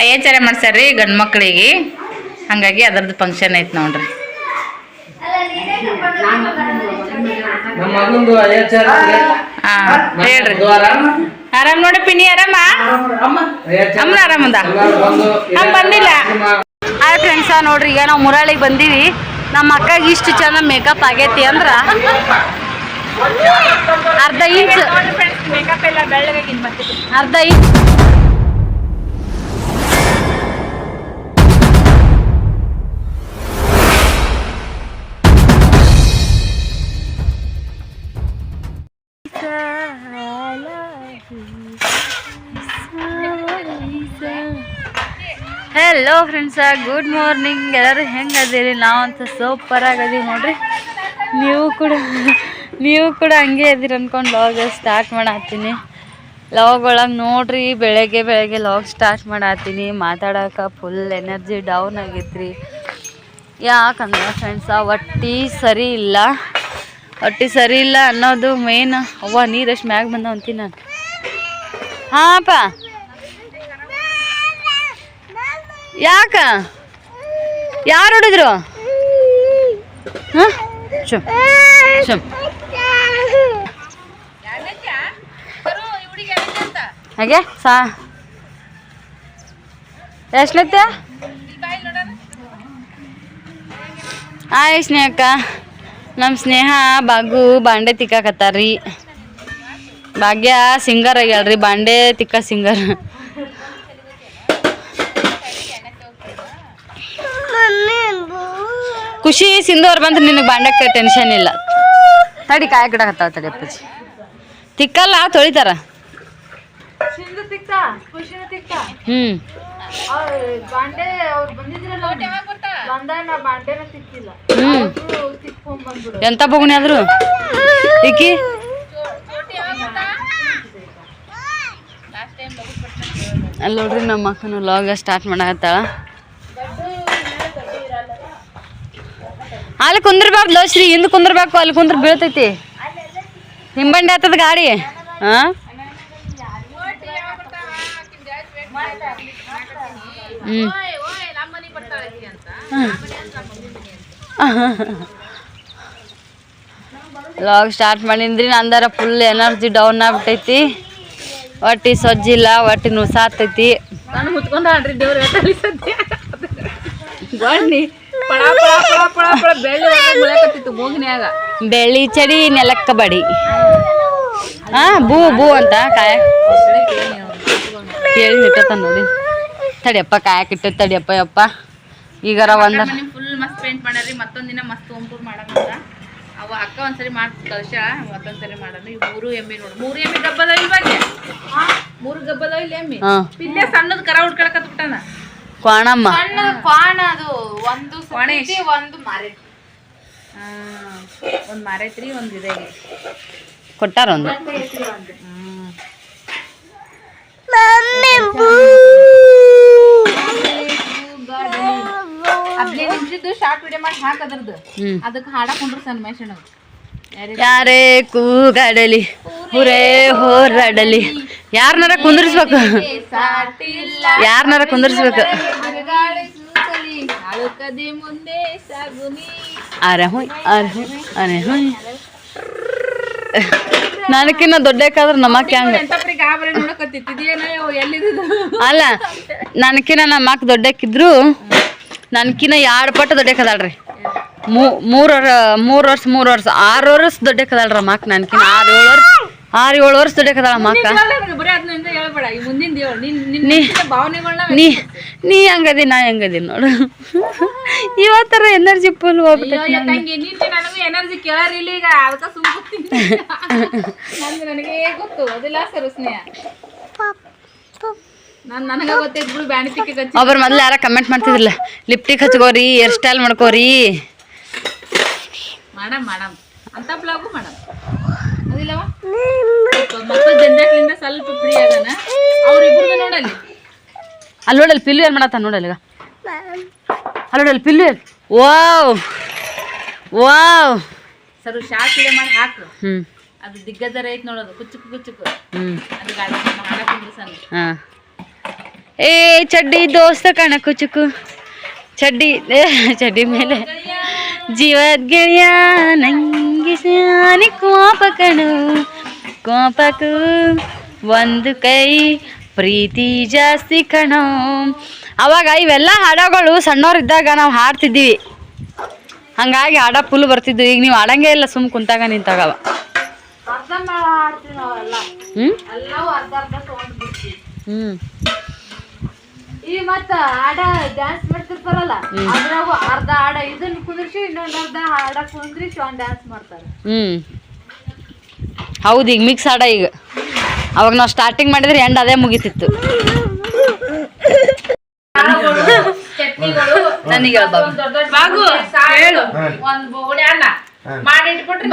ಅಯ್ಯಾಚಾರ ಮಾಡ್ಸ್ಯಾರ್ರಿ ಗಂಡು ಮಕ್ಕಳಿಗೆ ಹಂಗಾಗಿ ಅದರದ್ದು ಫಂಕ್ಷನ್ ಐತೆ ನೋಡ್ರಿ. ಹಾಂ ಮಗಂದು ಅಯ್ಯಾಚಾರ ಹಾ ಹೇಳ್ರಿ. ಆರಾಮ. ಆರಾಮ್ ನೋಡಿ ಪಿನಿ ಆರಾಮ? ಅಮ್ಮನ ಆರಾಮದ? ಹಂಗ್ ಬಂದಿಲ್ಲ. ಹಾಯ್ ಫ್ರೆಂಡ್ಸ ನೋಡ್ರಿ ಈಗ ನಾವು ಮುರಾಳಿಗೆ ಬಂದೀವಿ. ನಮ್ಮ ಅಕ್ಕಗೆ ಇಷ್ಟು ಚೆನ್ನಾಗಿ ಮೇಕಪ್ ಆಗೈತಿ ಅಂದ್ರ ಅರ್ಧ ಇಂಚ್. ಅರ್ಧ inch. Hello friends good morning ಎಲ್ಲರೂ ಹೆಂಗೆ ಅದೀರಿ ನಾವಂತ ಸೂಪರ್ ಆಗದೀವಿ ನೋಡ್ರಿ. ನೀವು ಕೂಡ ನೀವು ಕೂಡ ಹಂಗೆ ಅದೀರಿ ಅನ್ಕೊಂಡು ಲಾಗ್ ಸ್ಟಾರ್ಟ್ ಮಾಡತ್ತೀನಿ. ಲಾಗ್ ಒಳಗೆ ನೋಡ್ರಿ, ಬೆಳಗ್ಗೆ ಬೆಳಗ್ಗೆ ಲಾಗ್ ಸ್ಟಾರ್ಟ್ ಮಾಡತ್ತೀನಿ. ಮಾತಾಡೋಕೆ ಫುಲ್ ಎನರ್ಜಿ ಡೌನ್ ಆಗೈತ್ರಿ. ಯಾಕಂದ್ರೆ ಫ್ರೆಂಡ್ಸ ಹೊಟ್ಟಿ ಸರಿ ಇಲ್ಲ. ಹೊಟ್ಟಿ ಸರಿ ಇಲ್ಲ ಅನ್ನೋದು ಮೇನ್ ಅವ್ವ, ನೀರು ಎಷ್ಟು ಮ್ಯಾಗ ಬಂದ ಅಂತೀನಿ ನಾನು. ಹಾಂಪ್ಪ ಯಾಕ? ಯಾರು ಹೊಡಿದ್ರು? ಹಾಗೆ? ಸಾ. ಎಷ್ಟೈತೆ ಆಯ್ ಸ್ನೇಹಕ್ಕ. ನಮ್ಮ ಸ್ನೇಹ ಬಾಗು ಬಾಂಡೆ ತಿಕ್ಕಾಕತ್ತಾರ್ರಿ. ಭಾಗ್ಯ ಸಿಂಗರ್ ಆಗ್ಯಾಳ್ರಿ, ಬಾಂಡೆ ತಿಕ್ಕ ಸಿಂಗರ್. ಖುಷಿ ಸಿಂಧೂರ್ ಬಂದ್ರೆ ನಿನಗೆ ಬಾಂಡಕ್ಕೆ ಟೆನ್ಷನ್ ಇಲ್ಲ. ತಡಿ ಕಾಯ ತಡಿ ಅಪ್ಪಾಜಿ. ತಿಕ್ಕಲ್ಲ ತೊಳಿತಾರ. ಹ್ಞೂ ಹ್ಞೂ ಎಂತ ಬಗುನಿ ಆದ್ರು? ಇಕ್ಕಿ ಅಲ್ಲಿ ನೋಡ್ರಿ ನಮ್ಮ ಮಕ್ಕನು ಲಾಗ ಸ್ಟಾರ್ಟ್ ಮಾಡತ್ತಾಳ ಅಲ್ಲಿ ಕುಂದ್ರಬಾರ್ದು ಶ್ರೀ ಹಿಂದೆ ಕುಂದ್ರಬೇಕು ಅಲ್ಲಿ ಕುಂದ್ರ ಬೀಳ್ತೈತಿ. ಹಿಂಬಂಡಿ ಆತದ ಗಾಡಿ. ಹಾ ಹ್ಮ್. ಲಾಗ್ ಸ್ಟಾರ್ಟ್ ಮಾಡಿದ್ರಿ ನಂದರ ಫುಲ್ ಎನರ್ಜಿ ಡೌನ್ ಆಗ್ಬಿಟ್ಟೈತಿ. ಹೊಟ್ಟಿ ಸಜ್ಜಿಲ್ಲ ಒಟ್ಟಿ ನುಸಾತೈತಿ ನಾನು ಮುತ್ಕೊಂಡ್ರಿ ದೇವ್ರ ಬನ್ನಿ. ಪಳ ಪಳ ಪಳ ಪಳ ಪಳ ಬೆಳ್ಳಿ ಮುಳಕತ್ತಿತ್ತು ಮೂಗಿನ್ಯಾಗ ಬೆಳ್ಳಿ ಚಡಿ ನೆಲಕ್ಕ ಬಡಿ. ಹಾ ಬೂ ಬೂ ಅಂತ ಕಾಯ. ಕೇಳಿ ಇಟ್ಟತ ನೋಡಿ. ತಡಿಯಪ್ಪ ಕಾಯ ಇಟ್ಟ ತಡಿಯಪ್ಪ ಯಪ್ಪ. ಈಗಾರ ಒಂದ್ ಫುಲ್ ಮಸ್ತ್ ಪೇಂಟ್ ಮಾಡ್ಯಾರಿ ಮತ್ತೊಂದ್ ದಿನ ಮಸ್ತ್ ಓಂಪೂರ್ ಮಾಡಂತ ಅವ ಅಕ್ಕ ಒಂದ್ಸರಿ ಮಾಡ್ ಕಳ್ಸ ಮತ್ತೊಂದ್ಸರಿ ಮಾಡೋಣ ಈ ಮೂರು ಎಮ್ಮೆ ನೋಡು ಮೂರು ಎಮ್ಮೆ ಗಬ್ಬದ ಇಲ್ವಾಗೆ ಮೂರು ಗಬ್ಬದ ಇಲ್ಲ ಎಮ್ಮಿ ಹಾ. ಇಲ್ಲೇ ಸಣ್ಣದ್ ಕರ ಹುಡ್ಕೊಳಕತ್ ಕ್ವಾಣ ಅದು ಒಂದು ಒಂದು ಮಾರೈತಿ ಒಂದು ಮಾರೈತ್ರಿ ಒಂದು ಇದಾಗಿ ಕೊಟ್ಟಾರ ಒಂದು. ಹದಿನೈದು ನಿಮಿಷದ್ದು ಶಾರ್ಟ್ ವಿಡಿಯೋ ಮಾಡಿ ಹಾಕದ್ರದ್ದು ಅದಕ್ಕೆ ಹಾಡಕೊಂಡ್ರು ಕುಂಡ್ರು ಯಾರೇ ಕೂಗಾಡಲಿ. ಹುರೇ ಹೋರಾಡಲಿ ಯಾರನ್ನಾರ ಕುಂದಿರ್ಸ್ಬೇಕು? ಯಾರನ್ನಾರ ಕುಂದಿರ್ಸ್ಬೇಕು? ಅರೆ ಹುಯ್ ಅರೆ ಹುಯ್ ಅರೆ ಹುಯ್. ನನಕಿನ್ನ ದೊಡ್ಡಕ್ಕಾದ್ರೆ ನಮ್ಮಕ್ಕ ಹೆಂಗ? ಅಲ್ಲ, ನನಕಿನ್ನ ನಮ್ಮಕ್ಕ ದೊಡ್ಡಕ್ಕಿದ್ರು, ನನಕಿನ್ನ ಎರಡು ಪಟ್ಟು ದೊಡ್ಡಕ್ಕದಾಳ್ರಿ. ಮೂರ ಮೂರು ವರ್ಷ ಮೂರು ವರ್ಷ, ಆರು ವರ್ಷ ದೊಡ್ಡಕ್ಕದಾಳ್ರಿ ನನಕಿನ ನನಕಿನ್ನ ಆರು ವರ್ಷ. ಆರು ಏಳು ವರ್ಷ ದುಡಿಯಕದಳ ಮಕ್ಕ ನೀ ನೀ ನೀ ಹೆಂಗದಿ ನಾ ಹೆಂಗದಿ ನೋಡು. ಇವತ್ತರ ಎನರ್ಜಿ ಫುಲ್ ಹೋಗ್ಬಿಟ್ಟು ಒಬ್ರು ಮೊದ್ಲು ಯಾರ ಕಮೆಂಟ್ ಮಾಡ್ತಿದ್ರಲ್ಲ ಲಿಪ್ಟಿಕ್ ಹಚ್ಕೋರಿ ಹೇರ್ ಸ್ಟೈಲ್ ಮಾಡ್ಕೋರಿ. ಮಾಡಮ್ ಮಾಡಮ್ ಅಂತ ಬ್ಲಾಗು ಮಾಡಮ್. ಮಕ್ಕಳ ಸ್ವಲ್ಪ ಫ್ರೀ ಆಗೋಣ. ಅವ್ರಿಬ್ರದ್ದು ನೋಡಲ್ಲಿ. ಅಲ್ಲಿ ನೋಡಲ್ಲಿ ಪಿಲ್ಲು ಏನು ಮಾಡತ್ತ ನೋಡಲ್ಲ ಈಗ. ಅಲ್ಲಿ ನೋಡಲ್ಲಿ ಪಿಲ್ಲು ಏನ್? ವಾವ್. ವಾವ್. ಸರ್ ಶಾರ್ಟ್ ಇದೆ ಮಾಡಿ ಹಾಕು ಹ್ಞೂ ಅದು ದಿಗ್ಗಜರ ಐತ್ ನೋಡೋದು ಕುಚ್ಚುಕು ಕುಚ್ಚುಕು. ಹ್ಞೂ ಅದು ಗಾಡಿ ಹಾಡಕ್ಕೆ ಸಣ್ಣ ಹಾಂ. ಏ ಚಡ್ಡಿ ದೋಸ್ತ ಕಣ ಕುಚುಕು ಚಡ್ಡಿ ಏ, ಚಡ್ಡಿ ಮೇಲೆ. ಜೀವದ ಗೆಳೆಯ ನಂಗೆ. ಶಾನೆ ಕೋಪ ಕೋಪಕು ಒಂದು ಕೈ ಪ್ರೀತಿ ಜಾಸ್ತಿ ಕಣೋ. ಅವಾಗ ಇವೆಲ್ಲ ಹಾಡಗಳು ಸಣ್ಣವರಿದ್ದಾಗ ನಾವು ಹಾಡ್ತಿದ್ದೀವಿ. ಹಂಗಾಗಿ ಹಾಡ ಫುಲ್ ಬರ್ತಿದ್ವು. ಈಗ ನೀವು ಆಡಂಗೇ ಇಲ್ಲ ಸುಮ್ ಕುಂತಾಗ ನಿಂತಾಗವ ಹ್ಞೂ ಹ್ಞೂ ಈ ಮತ್ತ ಹಾಡ ಡ್ಯಾನ್ಸ್ ಮಾಡ್ತಿರ್ತಾರಲ್ಲ ಅದ್ರಾಗ ಅರ್ಧ ಹಾಡ ಇದನ್ನ ಕುಂದ್ರಿಸಿ ಇನ್ನೊಂದ್ ಅರ್ಧ ಹಾಡ ಕುಂದ್ರಿಸಿ ಒಂದ್ ಡ್ಯಾನ್ಸ್ ಮಾಡ್ತಾರೆ. ಹ್ಮ್. ಹೌದು ಈಗ ಮಿಕ್ಸ್ ಆಡ ಈಗ. ಅವಾಗ ನಾವು ಸ್ಟಾರ್ಟಿಂಗ್ ಮಾಡಿದ್ರೆ ಎಂಡ್ ಅದೇ ಮುಗಿತಿತ್ತು. ಮಾಡಿಟ್ಬಿಟ್ರಿ ನನಗೆ ಒಂದ್ ಬೋಗಣಿ ಅನ್ನ ಮಾಡಿಟ್ಬಿಟ್ರೆ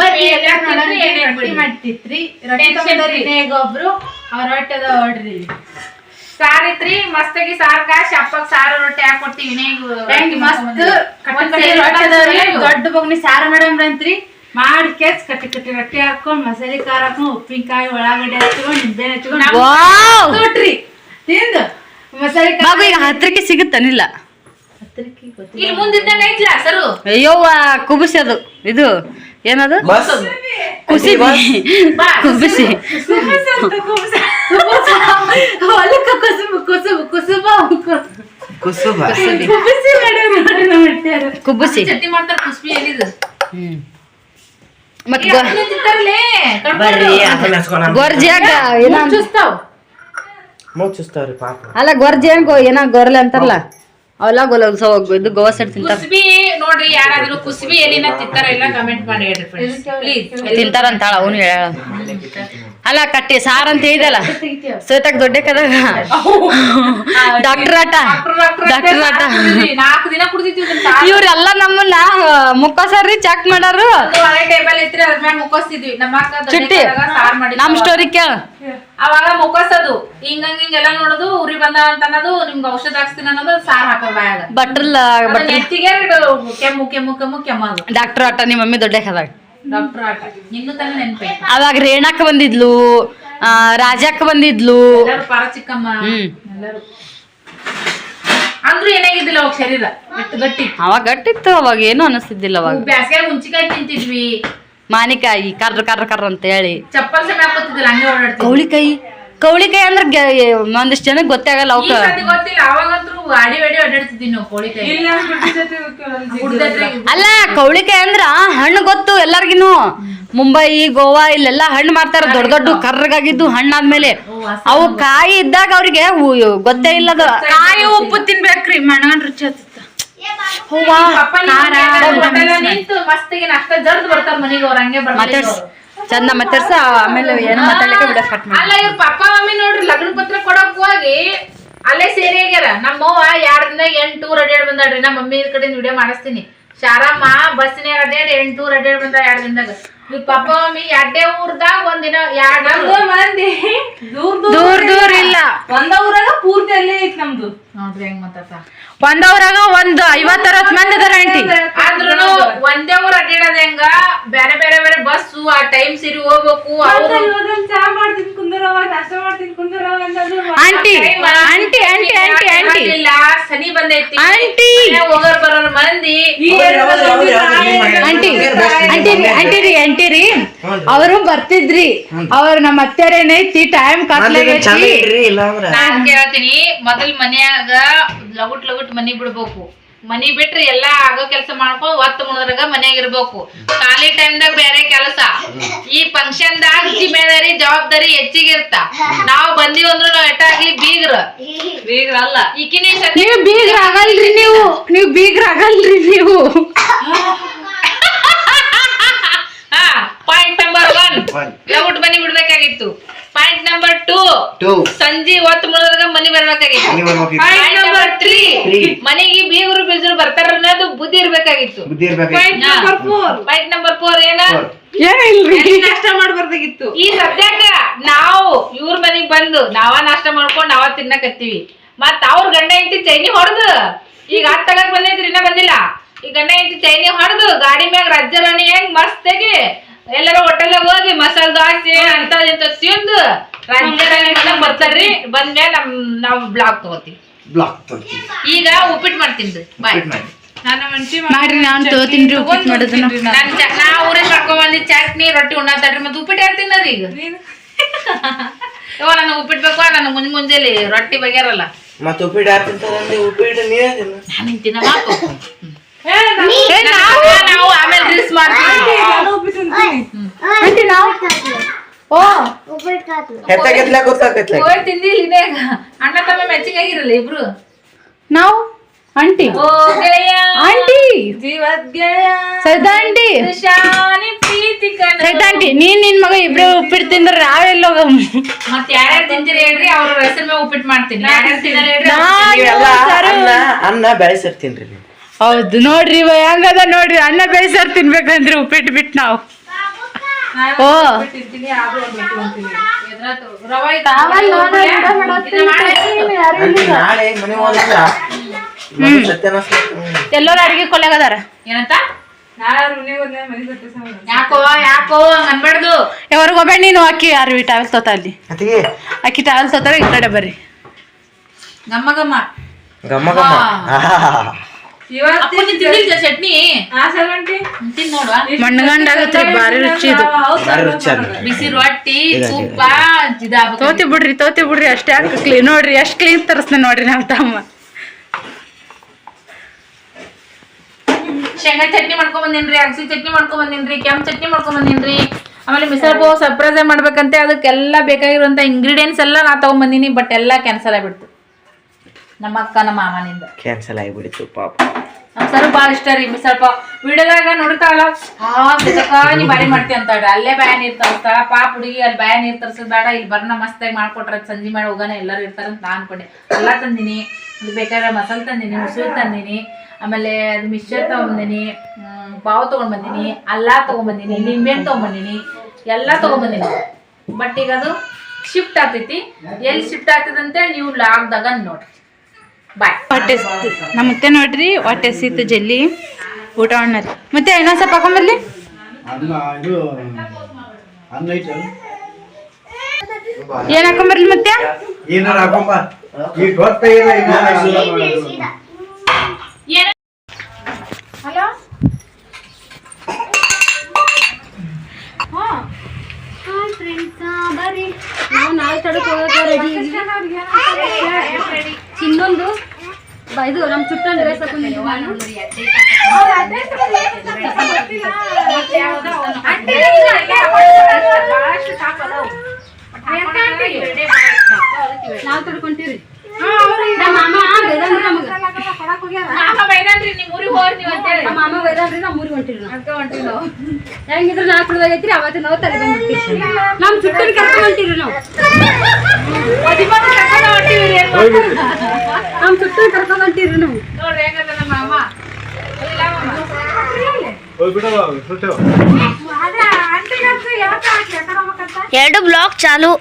ಮಾಡ್ತಿತ್ರಿ. ರೊಟ್ಟಿ ಒಬ್ರು ಅವ್ರ ರೊಟ್ಟಿ ಅದ ಹೊಡ್ರಿ. ಸಾರ್ ಐತ್ರಿ ಮಸ್ತಾಗಿ ಸಾರ್ ಕಾಶ್ ಅಪ್ಪಗ್ ಸಾರು ರೊಟ್ಟಿ ಹಾಕೊಡ್ತೀವಿ ಹೆಂಗ್ ಮಸ್ತ್ ದೊಡ್ಡ ಬೊಗ್ನಿ ಸಾರು ರಂತ್ರಿ ಮಾಡಿ ಕೆಸ್ ಕಟ್ಟಿ ಕಟ್ಟಿ ರೊಟ್ಟಿ ಹಾಕೊಂಡ್ ಮಸಾಲೆ ಖಾರ ಹಾಕೊಂಡ್ ಉಪ್ಪಿನಕಾಯಿ ಒಳಗಡೆ ಹಚ್ಕೊಂಡ್ ನಿಂಬೆ ಹಚ್ಕೊಂಡ್. ವಾವ್! ನೋಡ್ರಿ ತಿಂದು ಮಸಾಲೆ ಖಾರ ಈಗ ಹತ್ರಕ್ಕೆ ಸಿಗುತ್ತಾನಿಲ್ಲ. ಇಲ್ಲಿ ಮುಂದಿದ್ದಂಗ ಐತ್ಲ ಸರು? ಅಯ್ಯೋವ್ವ ಕುಬುಸಿ ಅದು. ಇದು ಏನದು? ಕುಸಿ ಕುಬುಸಿ ಹೊಲಕ್ಕ ಕುಸುಬು ಕುಸುಬು ಕುಸುಬ ಕುಸುಬ ಮಾಡ್ಯಾರ ನಮ್ಮ. ಕುಬ್ಬುಸಿ ಚಟ್ನಿ ಮಾಡ್ತಾರ ಕುಸ್ಬಿ ಎಲ್ಲಿದು? ಹ್ಮ್. ಮತ್ ತಿಂತಾರಲ್ಲೇ? ಬರ್ರಿ ಅದನ್ನ ಹಚ್ಕೊಂಡ್ ಗೊರ್ಜಿಯಾಗ ಏನ ಚುಸ್ತಾವ್. ಮುಚ್ಚಿಸ್ತಾವ್ರಿ ಪಾಪ. ಅಲ್ಲ ಗೊರ್ಜಿ ಏನ್ ಏನ ಗೊರ್ಲೆ ಅಂತಾರಲ್ಲ. ಅವಲ್ಲ ಗೊಲ ಇದು ಗೋವಾ ಸೈಡ್ ತಿಂತಾರ. ಕುಸ್ಬಿ ನೋಡ್ರಿ ಯಾರಾದ್ರೂ ಕುಸ್ಬಿ ಎಲ್ಲಿನ ತಿಂತಾರ ಇಲ್ಲ ಕಮೆಂಟ್ ಮಾಡಿ ಹೇಳ್ರಿ ಪ್ಲೀಸ್ ತಿಂತಾರಂತಾಳ ಅವನು ಹೇಳ ಅಲ್ಲ ಕಟ್ಟಿ ಸಾರ್ ಅಂತ ಹೇಳಿದಲ್ಲ. ಶ್ವೇತಕ್ ದೊಡ್ಡ ಕದಾಗ. ಡಾಕ್ಟರ್ ಆಟ. ಡಾಕ್ಟರ್ ಆಟ. ನಾಲ್ಕು ದಿನ ಕುಡ್ದಿದ್ವಿ ಇವ್ರೆಲ್ಲ ನಮ್ಮನ್ನ ಮುಕ್ಕೋಸರಿ ಚೆಕ್ ಮಾಡಾರು. ಚುಟ್ಟಿ. ನಮ್ ಸ್ಟೋರಿ ಕೇಳ. ಅವಾಗ ಮುಖಸದು ಹಿಂಗ ಹಿಂಗೆಲ್ಲ ನೋಡೋದು ಉರಿ ಬಂದ ಅಂತ ಅನ್ನೋದು ನಿಮ್ಗೆ ಔಷಧ ಹಾಕ್ಸ್ತೀನಿ ಅನ್ನೋದು ಸಾರ್ ಹಾಕೋದ್ ಬಾಯಾಗ. ಬಟ್ರಲ್ ಅದ್ರ ಬಟ್ರಲ್ ನೆತ್ತಿಗೆ ಕೆಮ್ಮು ಕೆಮ್ಮು ಕೆಮ್ಮು ಕೆಮ್ಮದು ಡಾಕ್ಟರ್ ಆಟ ನಿಮ್ಮ ಮಮ್ಮಿ ದೊಡ್ಡ ಕದಾಗ. ಅವಾಗ ರೇಣಾಕ ಬಂದಿದ್ಲು ರಾಜಾಕ ಬಂದಿದ್ಲು. ಪಾರ ಚಿಕ್ಕಮ್ಮ ಅಂದ್ರೂ ಏನಾಗಿದ್ದಿಲ್ಲ ಅವಾಗ ಶರೀರ ಗಟ್ಟಿ ಅವಾಗ ಗಟ್ಟಿತ್ತು ಅವಾಗ ಏನು ಅನಿಸ್ತಿದ್ದಿಲ್ಲ ಅವಾಗ. ಬ್ಯಾಸ್ಗ್ಯಾಗ ಹುಂಚಿಕಾಯಿ ತಿಂತಿದ್ವಿ. ಮಾನಿಕಾಯಿ ಕರ್ರ ಕರ್ರ ಕರ್ರ ಅಂತ ಹೇಳಿ. ಚಪ್ಪಲ್ ಸಮೇತ ಹಂಗೆ ಓಡಾಡ್ತಿದ್ವಿ. ಕೌಳಿಕಾಯಿ? ಕೌಳಿಕಾಯಿ ಅಂದ್ರೆ ಗ- ಒಂದಿಷ್ಟು ಜನಕ್ಕೆ ಗೊತ್ತಾಗಲ್ಲ ಅವಕ್ಕ. ಗೊತ್ತಿಲ್ಲ ಅವಾಗಂತೂ ನಾವು ಕೋಳಿಕಾಯಿ. ಅಲ್ಲ ಕೌಳಿಕಾಯಿ ಅಂದ್ರ ಹಣ್ಣು ಗೊತ್ತು ಎಲ್ಲರಿಗಿನ್ನು. ಮುಂಬೈ ಗೋವಾ ಇಲ್ಲೆಲ್ಲ ಹಣ್ಣು ಮಾಡ್ತಾರ ದೊಡ್ಡ ದೊಡ್ಡ ಕರ್ರಗಾಗಿದ್ದು ಹಣ್ಣಾದ್ಮೇಲೆ ಅವು ಕಾಯಿ ಇದ್ದಾಗ ಅವ್ರಿಗೆ ಉ- ಗೊತ್ತೇ ಇಲ್ಲದ. ಕಾಯಿ ಉಪ್ಪು ತಿನ್ಬೇಕ್ರಿ ಮಣ್ಣನ್ ರುಚಿ ಹತ್ತತ್ತ. ಹೂವಾ ಪಪ್ಪ ನಿಂತು ಮಸ್ತಿಗೆ ನಾಷ್ಟ ಜರ್ದ್ ಬರ್ತಾರ ಮನೆಗೆ ಅವ್ರ ಹಂಗೆ ಬರ್ತಾರೆ ಚಂದ ಮಾತಾಡ್ಸ ಆಮೇಲೆ ಏನು ಮಾತಾಡ್ಲಿಕ್ಕೆ ಬಿಡ ಸ್ಟಾರ್ಟ್ ಮಾಡಿ ಅಲ್ಲ ಇವ್ರ ಪಪ್ಪ ಮಮ್ಮಿ ನೋಡ್ರಿ ಲಗ್ನ ಪತ್ರ ಕೊಡಕ್ ಹೋಗಿ ಅಲ್ಲೇ ಸೇರಿ ಆಗ್ಯಾರ. ನಮ್ಮವ್ವ ಎರಡರಿಂದ ಎಂಟು ಅಡ್ಡಾಡ್ ಅಡ್ಯಾಡ್ ಬಂದಾಳ್ರಿ ನಮ್ಮ ಮಮ್ಮಿ ಕಡೆ ವಿಡಿಯೋ ಮಾಡಿಸ್ತೀನಿ. ಶಾರಮ್ಮ ಬಸ್ನ್ಯಾಗ ಅಡ್ಡಾಡಿ ಎಂಟು ಅಡ್ಡಾಡ್ ಬಂದ ಎರಡ್ ದಿನದಾಗ. ಇವ್ರ ಪಪ್ಪ ಮಮ್ಮಿ ಎರಡೇ ಊರ್ದಾಗ ಒಂದಿನ ಎರಡ್ ಮಂದಿ. ದೂರ ದೂರ ದೂರ ಇಲ್ಲ. ಒಂದ ಊರಾಗ ಪೂರ್ತಿ ಅಲ್ಲೇ ಐತ್ ನಮ್ದು. ನೋಡ್ರಿ ಹೆಂಗ್ ಮಾತಾಡ್ತಾ ಒಂದವ್ರಾಗ ಒಂದ್ ಐವತ್ತರತ್ ಮಂದಿ ಅದಾರ ಆಂಟಿ ಆದ್ರೂ ಒಂದೇ ಊರ್ ಅಡ್ಯಾಡೋದ್ ಹೆಂಗ? ಬೇರೆ ಬೇರೆ ಬೇರೆ ಬಸ್ಸು ಆ ಟೈಮ್ ಸಿರಿ ಹೋಗ್ಬೇಕು ಅವ್ರು ಚಾ ಮಾಡ್ತೀನಿ ಕುಂದರವ ನಾಷ್ಟ ಮಾಡ್ತೀನಿ ಕುಂದರವ aunty aunty aunty aunty aunty? ಇಲ್ಲ ಸನಿ ಬಂದೈತಿ. ಆಂಟಿ. ಹೋಗೋರ್ ಬರೋರ್ ಮಂದಿ. ಆಂಟಿ ಆಂಟಿ ಆಂಟಿ ರೀ ಆಂಟಿ ರೀ. ಅವರು ಬರ್ತಿದ್ರಿ. ಅವ್ರ ನಮ್ಮ ಅತ್ತೆಯರ್ ಏನೈತಿ ಟೈಮ್ ಅಂದ್ರ ನಾನ್ ಕೇಳ್ತೀನಿ ಮೊದಲ್ ಮನ್ಯಾಗ ಲಗುಟ್ ಲಗುಟ್ ಮನಿ ಬಿಡ್ಬೇಕು. ಮನಿ ಬಿಟ್ರೆ ಎಲ್ಲಾ ಆಗೋ ಕೆಲಸ ಮಾಡ್ಕೊಂಡು ಒತ್ತ ಮುಣದ್ರಾಗ ಮನೆಯಾಗ ಇರ್ಬೇಕು. ಖಾಲಿ ಟೈಮ್ದಾಗ ಬೇರೆ ಕೆಲಸ. ಈ ಫಂಕ್ಷನ್ ದಾಗ ಜಿಮ್ಮೆದಾರಿ ಜವಾಬ್ದಾರಿ ಹೆಚ್ಚಿಗೆ ಇರ್ತ. ನಾವ್ ಬಂದಿವ್ ಅಂದ್ರ ನಾವ್ ಎಟ್ಟ ಆಗ್ಲಿ ಬೀಗ್ರ. ಬೀಗ್ರ ಅಲ್ಲ. ಈಕಿನೇ ನೀವು ಬೀಗ್ರ ಆಗಲ್ರಿ ನೀವು. ನೀವು ಬೀಗ್ರ ಆಗಲ್ರಿ ನೀವು. ಹಾ ಪಾಯಿಂಟ್ ನಂಬರ್ ಒನ್ ಮನಿ ಬಿಡ್ಬೇಕಾಗಿತ್ತು. ಪಾಯಿಂಟ್ ನಂಬರ್ ಟೂ ಟೂ ಸಂಜೆ ಒತ್ತು ಮುಳುಗ ಮನಿ ಬರ್ಬೇಕಾಗಿತ್ತು. ಮನಿ. Point number three Three. ಮನೆಗೆ ಬೀಗರು ಬೀಜರು ಬರ್ತಾರ ಅನ್ನೋದು ಬುದ್ಧಿ ಇರ್ಬೇಕಾಗಿತ್ತು. ಬುದ್ಧಿ ಇರ್ಬೇಕಾಗಿತ್ತು. ಪಾಯಿಂಟ್ ನಂಬರ್ ಫೋರ್ ಏನ? Four. ಏನಿಲ್ರಿ ನಾಷ್ಟ ಮಾಡ್ಬಾರ್ದಾಗಿತ್ತು. ಈ ಸದ್ಯಕ್ಕ ನಾವು ಇವ್ರ ಮನೆಗ್ ಬಂದು ನಾವ ನಾಷ್ಟ ಮಾಡ್ಕೊಂಡು ನಾವ ತಿನ್ನಕತ್ತೀವಿ ಮತ್ ಅವ್ರ ಗಂಡ ಹೆಂಡತಿ ಚೈನಿ ಹೊಡೆದು. ಈಗ ಹತ್ತ ತಗಕ್ ಬಂದೈತ್ರಿ ಇನ್ನ ಬಂದಿಲ್ಲ. ಈ ಗಂಡ ಹೆಂಡತಿ ಚೈನಿ ಹೊಡೆದು ಗಾಡಿ ಮ್ಯಾಗ ರಾಣಿ ಹೆಂಗ್ ಮಸ್ತಾಗಿ ಎಲ್ಲರ ಹೋಟೆಲ್ನಾಗ ಹೋಗಿ ಮಸಾಲ ದಾಸಿ ಅಂತ ಇಂತ ತಿಂದು ಬರ್ತಾರ್ರಿ. ಬಂದ್ಮೇಲೆ ನಮ್ ನಾವ್ ಬ್ಲಾಗ್ ತಗೋತೀವಿ. ಬ್ಲಾಕ್ ಈಗ ಉಪ್ಪಿಟ್ಟು ಮಾಡ್ತೀನಿ ಬಾಯ್ ಮಾಡ್ರಿ ನಾನು ತಗೋತೀನಿ ಉಪ್ಪಿಟ್ಟು ಮಾಡೋದನ್ನ. ನಾನ್. ಚ- ನಾ ಊರಿಗೆ ಮಾಡ್ಕೊಂಡ್ ಬಂದಿ ಚಟ್ನಿ ರೊಟ್ಟಿ ಉಣ್ಣಾತಾಡ್ರಿ ಮತ್ತೆ ಉಪ್ಪಿಟ್ಟು ಯಾರು ತಿನ್ನೋರಿ ಈಗ? ಯವ್ವ ನನಗೆ ಉಪ್ಪಿಟ್ಟು ಬೇಕು ನನಗೆ ಮುಂಜ್ ಮುಂಜಾನೆ ರೊಟ್ಟಿ ಬಗ್ಯಾರಲ್ಲ. ಮತ್ತೆ ಉಪ್ಪಿಟ್ಟು ಉಪ್ಪಿಟ್ಟು ನೀವೇ ತಿನ್ನು. ನಾನು ತಿನ್ನ ಮಾತು ನಾವು ಆಮೇಲೆ ರೀಲ್ಸ್ ಮಾಡ್ತೀವಿ ಆಂಟಿ ನಾವು ಓ ಗೊತ್ತಾಗತ್ತೆ ಹೋಗಿ ತಿಂದಿಲ್ಲ ಅಣ್ಣ ತಮ್ಮ ಮೆಚ್ಚಿಗೆ ಆಗಿರಲ್ಲ ಇಬ್ರು ನಾವು ಆಂಟಿ ಓ ಗೆಳೆಯ ಆಂಟಿ ಜೀವದ್ ಗೆಳೆಯ ಸರಿತಾ ಆಂಟಿ ಶಾನಿ ಪ್ರೀತಿ ಕಣ ಸರಿತಾ ಆಂಟಿ ನೀನ್ ನಿನ್ ಮಗ ಇಬ್ರು ಉಪ್ಪಿಟ್ಟು ತಿಂದ್ರೆ ನಾವೆಲ್ಲ ಮತ್ ಯಾರ್ಯಾರು ತಿಂತೀರಿ ಹೇಳ್ರಿ ಅವ್ರ ಹೆಸರು ಮೇಲೆ ಉಪ್ಪಿಟ್ಟು ಮಾಡ್ತೀನಿ ಯಾರ್ಯಾರು ತಿನ್ನಲ್ಲ ಹೇಳ್ರಿ ನೀವೆಲ್ಲ ಅನ್ನ ಅನ್ನ ಬೆಳೆಸಿರ್ತೀನಿ ರೀ ಹೌದು. ನೋಡ್ರಿ ಇವ ಹೆಂಗದ ನೋಡ್ರಿ. ಅನ್ನ ಬೇಯಿಸಾರ್ ತಿನ್ಬೇಕಂದ್ರೆ ಉಪ್ಪಿಟ್ಟು ಬಿಟ್ಟು ನಾವು. ಓ. ಎಲ್ಲರ ಅಡಿಗೆ ಕೊಲೆಗದಾರ? ಏನಂತ? ಯಾಕೋ ಯಾಕೋ ಹಂಗ್ ಅನ್ಬಾರ್ದು. ಹೋಗ್ಬೇಡ ನೀನು. ಅಕ್ಕಿ ಯಾರು ಟಾವೆಲ್ ತೋತ ಅಲ್ಲಿ? ಅಕ್ಕಿ ಟಾವೆಲ್ ತೋತಾರ ಈ ಕಡೆ ಬರ್ರಿ. ಗಮ್ಮ ಗಮ್ಮ ಗಮ್ಮ ಚಟ್ನಿ? ಮಣ್ಣಗಂಡಾಗತ್ರಿ ಭಾರಿ ರುಚಿ ಇದು. ಬಿಸಿ ರೊಟ್ಟಿ ತುಪ್ಪ ತೋತಿ ಬಿಡ್ರಿ ತೋತಿ ಬಿಡ್ರಿ ಅಷ್ಟೇ ಹಾಕಿ ಕ್ಲೀನ್ ನೋಡ್ರಿ ಅಷ್ಟ್ ಕ್ಲೀನ್ ತರಿಸ್ನ ನೋಡ್ರಿ ನಮ್ಮ ತಮ್ಮ. ಶೇಂಗಾ ಚಟ್ನಿ ಮಾಡ್ಕೊಂಡ್ ಬಂದಿನ್ರಿ ಅಗಸಿ ಚಟ್ನಿ ಮಾಡ್ಕೊಂಡ್ ಬಂದಿನ್ರಿ ಕೆಂಪ್ ಚಟ್ನಿ ಮಾಡ್ಕೊಂಡ್ ಬಂದಿನ್ರಿ ಆಮೇಲೆ ಮಿಸಲ್ ಪಾವ್ ಸರ್ಪ್ರೈಸ್ ಮಾಡ್ಬೇಕಂತೆ ಅದಕ್ಕೆಲ್ಲ ಬೇಕಾಗಿರುವಂತ ಇಂಗ್ರೀಡಿಯೆಂಟ್ಸ್ ಎಲ್ಲ ನಾ ತಗೊಂಡ್ ಬಂದಿನಿ ಬಟ್ ಎಲ್ಲ ಕ್ಯಾನ್ಸಲ್ ಆಗ್ಬಿಡ್ತು. ನಮ್ಮ ಅಕ್ಕ ನಮ್ಮ ಮಾಮನಿಂದ. ಕ್ಯಾನ್ಸಲ್ ಆಗಿಬಿಡಿತು ಪಾಪ. ನಮ್ ಸರ್ ಭಾಳ ಇಷ್ಟ ರೀ ಮಿಸಲ್ ಪಾವ್ ವಿಡಿಯೋದಾಗ ನೋಡ್ತಾಳ ಹಾ ಬಿಸಕ ನೀ ಬಾರಿ ಮಾಡ್ತಿ ಅಂತಾಳ್ರಿ ಅಲ್ಲೇ ಬ್ಯಾನ್ ನೀರ್ ತರಿಸ್ತಾಳ ಪಾಪ ಹುಡುಗಿ ಅಲ್ಲಿ ಬ್ಯಾನ್ ನೀರ್ ತರ್ಸೋದ್ ಬೇಡ. ಇಲ್ಲಿ ಬರ್ನ ಮಸ್ತಾಗಿ ಮಾಡ್ಕೊಟ್ರ ಸಂಜೆ ಮಾಡಿ ಹೋಗೋಣ. ಎಲ್ಲರೂ ಇರ್ತಾರಂತ ನಾ ಅನ್ಕೊಂಡೆ. ಎಲ್ಲ ತಂದಿನಿ ಅದು ಬೇಕಾದ್ರೆ ಮಸಾಲೆ ತಂದಿನಿ ಮೊಸರು ತಂದಿನಿ ಆಮೇಲೆ ಅದು ಮಿಕ್ಸರ್ ತಗೊಂಬಂದಿನಿ ಪಾವ್ ತಗೊಂಡ್ ಬಂದಿನಿ ಅಲ್ಲ ತಗೊಂಬಂದಿನಿ ನಿಂಬೆಹಣ್ಣು ತಗೊಂಬಂದಿನಿ ಎಲ್ಲ ತಗೊಂಬಂದಿನಿ. ಬಟ್ ಈಗ ಅದು ಶಿಫ್ಟ್ ಆಗ್ತೈತಿ. ಎಲ್ಲಿ ಶಿಫ್ಟ್ ಆಗ್ತದಂತೆ ನೀವು ಲಾಗ್ದಾಗ ನೋಡ್ರಿ. ಬಾಯ್ ಹೊಟ್ಟೆ. ನಮ್ಮ ಮತ್ತೆ ನೋಡ್ರಿ. ಹೊಟ್ಟೆ ಸೀತು ಜಲ್ಲಿ ಊಟ ಮಾಡ್ರಿ ಮತ್ತೆ ಇನ್ನೊಂದ್ ಸ್ವಲ್ಪ ಹಾಕೊಂಬರ್ಲಿ? ಏನ್ ಹಾಕೊಂಬರ್ಲಿ ಮತ್ತೆ? ಇನ್ನೊಂದು ನಾವು ರೆಡಿ ಇದು ನಮ್ಮ ಚುಟ್ಟ ಡ್ರೆಸ್ ನಾವು ತಡ್ಕೊಂತೀವಿ ನಮ್ಮ ಮಾಮ ಬೇಡಂದ್ರೆ ನಮಗೆ ಮಾಮ ಬೈದಾನ್ರಿ ನಿಮ್ ಊರಿಗೆ ಹೋಗ್ರಿ ನೀವು ಅಂತೇಳಿ ನಮ್ಮ ಮಾಮ ಬೈದಾನ್ರಿ ನಾವು ಮೂರಿಗೆ ಹೊಂಟಿರಿ ನಾವು ಹೆಂಗಿದ್ರು ನಾಲ್ಕು ಕುಡ್ದಾಗೈತ್ರಿ ಅವತ್ತು ನಾವು ತಲೆ ಬಂದ್ಬಿಡ್ತೀವಿ ನಮ್ಮ ಚುಟ್ಟನ ಕರ್ಕೊಂಡು ಹೊಂಟಿರಿ ನಾವು ನಮ್ಮ ಚುಟ್ಟನ ಕರ್ಕೊಂಡು ಹೊಂಟಿರಿ ನಾವು ನೋಡ್ರಿ ಹೆಂಗದ ನಮ್ಮ ಮಾಮ ಇಲ್ಲ ಮಾಮ ಬಿಡು ಸುಟ್ಟು ಎರಡು ಬ್ಲಾಕ್ ಚಾಲು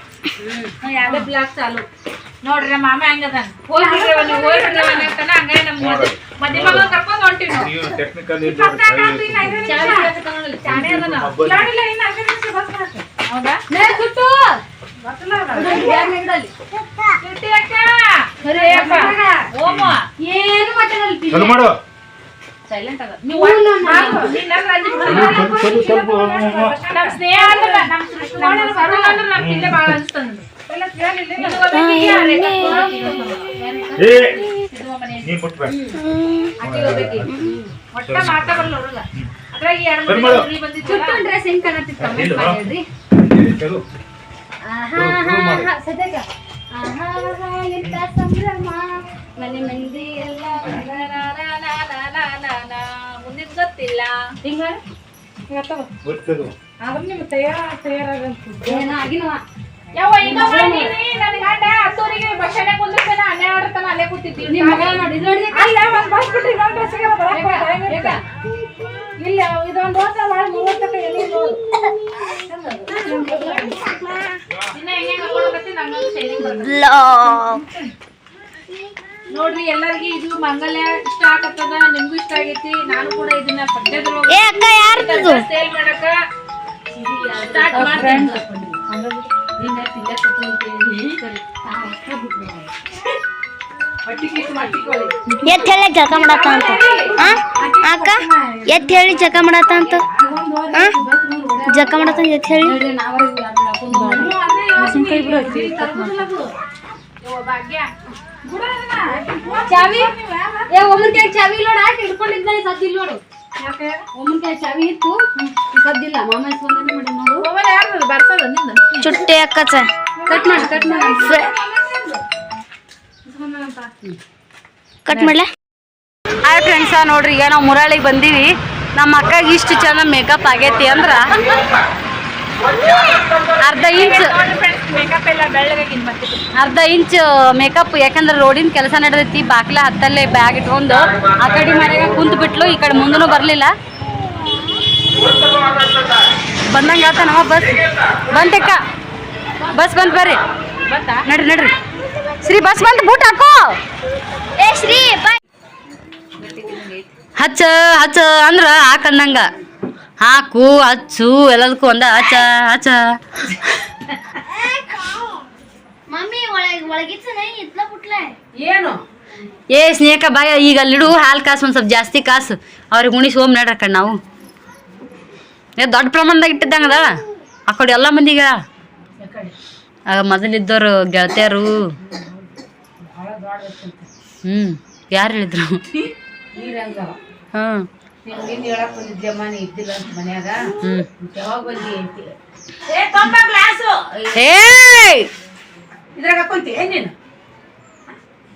ಯಾವ್ದೇ ಬ್ಲಾಕ್ ಚಾಲು ನೋಡ್ರಿ ನಮ್ಮ ಮಾಮ ಹಂಗದ. ಅಂತಾನ ನಮ್ಮ ಮಗ ಕರ್ಕೊಂಡ್ ಹೊಂಟಿವಿ ನಾವು. ಏನು ಮಾಡು. ಸೈಲೆಂಟ್ ಅದ. ನೀವು ಸ್ನೇಹ ಅಂದ್ರೆ ನಮ್ ಸೃಷ್ಟಿ ಅಂದ್ರೆ ನಮ್ ಪಿಲ್ಲೆ ಭಾಳ ಅನ್ಸ್ತಂದು ಎಂತ ಸಂಭ್ರಮ. ಮನೆ ಮಂದಿ ಎಲ್ಲ ಮುಂದಿನ ಗೊತ್ತಿಲ್ಲ. ಹಿಂಗ ತಯಾರ ತಯಾರಾಗಂತ ಆಗಿನವ. ಯಾವ ಈಗ ಮಾಡೀನಿ ನನ್ ಗಂಡ ಹತ್ತೂರಿಗೆ ಬಸ್ ಸ್ಟ್ಯಾಂಡ್ ಕುಂದಿರ್ತಾನ ಹನ್ನೆರಡು ತನ ಅಲ್ಲೇ ಕೂತಿದ್ವಿ ನಿಮ್ ಮಗ ನೋಡಿ ನೋಡಿ ಅಲ್ಲ ಒಂದ್ ಬಸ್ ಬಿಟ್ರಿ ಇನ್ನೊಂದ್ ಬಸ್ಸಿಗೆ ಬರಕ್ಕೆ ಇಲ್ಲ ಇದೊಂದು ಮಾಡಿ ಮೂವತ್ತಕ್ಕೆ ಎಲ್ಲಿ ನೋಡು ನೋಡ್ರಿ ಎಲ್ಲರಿಗೂ ಇದು ಮಂಗಲ್ಯ ಇಷ್ಟ ಆಗತ್ತದ ನಿಮ್ಗೂ ಇಷ್ಟ ಆಗೈತಿ. ನಾನು ಕೂಡ ಇದನ್ನ ಸದ್ಯದೊಳಗೆ ಸೇಲ್ ಮಾಡಕ ಸ್ಟಾರ್ಟ್ ಮಾಡ್ತೀನಿ. ಎತ್ ಹೇಳಿ ಜಕ ಮಾಡತ್ತ ಅಂತ ಆ? ಅಕ್ಕ ಎತ್ ಹೇಳಿ ಜಕ ಮಾಡತ್ತ ಅಂತ ಆ? ಜಕ ಮಾಡತ್ತ ಎತ್ ಹೇಳಿ ಚಾವಿ ಏ ಒಮ್ಮನ್ಕಾಯಿ ಚಾವಿ ನೋಡ ಹಾಕಿ ಹಿಡ್ಕೊಂಡಿದ್ದ ಸದ್ದಿಲ್ಲ ನೋಡು ಒಮ್ಮನ್ಕಾಯಿ ಚಾವಿ ಇತ್ತು. ಸದ್ದಿಲ್ಲ. ಮಾಮ ಇಸ್ಕೊಂಡೇ ಮಾಡಿ ನೋಡು. ಬರ್ಸೋದು ನಿಂದ? ಚುಟ್ಟಿ ಅಕ್ಕಚ ಕಟ್ ಮಾಡಿ ಕಟ್ ಮಾಡಿ. ಕಟ್ ಮಾಡ್ಲಾ? ಹಾಯ್ ಫ್ರೆಂಡ್ಸ ನೋಡ್ರಿ ಈಗ ನಾವು ಮುರಾಳಿಗೆ ಬಂದೀವಿ. ನಮ್ಮ ಅಕ್ಕಗೆ ಇಷ್ಟು ಚಂದ ಮೇಕಪ್ ಆಗೈತಿ ಅಂದ್ರ ಅರ್ಧ ಇಂಚ್ ಮೇಕಪ್ ಎಲ್ಲ ಬೆಳ್ಳಗಾಗಿನ್ ಮತ್ತೆ ಅರ್ಧ ಇಂಚ್ ಮೇಕಪ್ ಯಾಕಂದ್ರೆ ರೋಡಿನ ಕೆಲಸ ನಡೆದೈತಿ ಬಾಕ್ಲ ಹತ್ತಲ್ಲೇ ಬ್ಯಾಗ್ ಇಟ್ಕೊಂಡು ಆ ಕಡೆ ಮನೆಗೆ ಕುಂತ್ ಬಿಟ್ಲು ಈ ಕಡೆ ಮುಂದೂ ಬರಲಿಲ್ಲ. ಬಂದಂಗ ನಮ್ಮ ಬಸ್ ಬಂತಕ್ಕ ಬಸ್ ಬಂತ ಬರ್ರಿ. ನಡ್ರಿ ನಡ್ರಿ. ಶ್ರೀ ಬಸ್ ಬಂತ ಬೂಟ್ ಹಾಕೋ. ಏ ಶ್ರೀ ಹಚ್ಚ ಹಚ್ಚ ಅಂದ್ರ ಹಾಕಂದಂಗ. ಹಾಕು ಹಚ್ಚು ಎಲ್ಲದಕ್ಕೂ ಒಂದ ಹಚ್ಚ ಹಚ್ಚ. ಮಮ್ಮಿ ಒಳಗೆ ಒಳಗಿತ್ತು ನೈ ಇತ್ಲ ಪುಟ್ಲೆ? ಏನು? ಏ ಸ್ನೇಹ ಬಾಯ ಈಗ ಅಲ್ಲಿಡು ಹಾಲು ಕಾಸು ಒಂದು ಸ್ವಲ್ಪ ಜಾಸ್ತಿ ಕಾಸು. ಅವ್ರಿಗೆ ಉಣಿಸಿ ಹೋಮ್ ನಡ್ರ ಕಣ್ ನಾವು. ಏ ದೊಡ್ಡ ಪ್ರಮಾಣದಾಗ ಇಟ್ಟಿದ್ದಂಗ ಅದ? ಆ ಕಡೆ ಎಲ್ಲ ಮಂದಿಗ? ಆಗ ಮೊದಲಿದ್ದವ್ರು ಗೆಳತಿಯರು. ಹ್ಞೂ ಯಾರು ಹೇಳಿದ್ರು? ಹಾಂ. ಏ ಇದ್ರಾಗ ಹಾಕೊಂತಿ ಏನ್ ನೀನು?